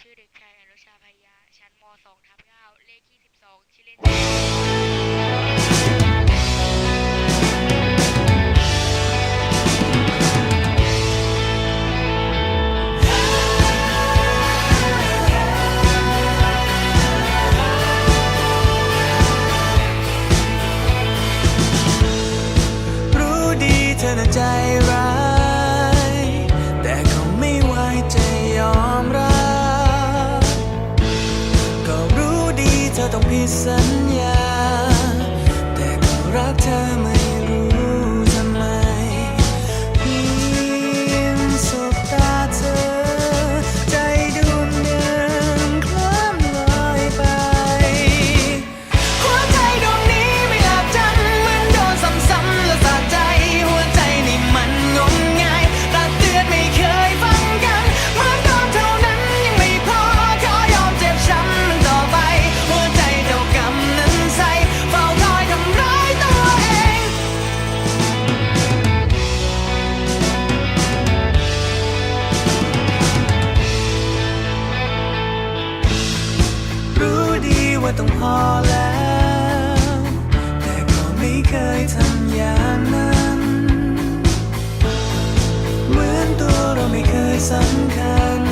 ชื่อเด็กชายอนุชาพยา ชั้นม 2 ทับ9เลขที่12ชื่อเล่นรู้ดีเธอน่ะใจร้าย ธอต้องผิดสัญญา แต่ก็รักเธอเหมือน ต้องพอแล้ว แต่ก็ไม่เคยทำอย่างนั้น เหมือนตัวเราไม่เคยสำคัญ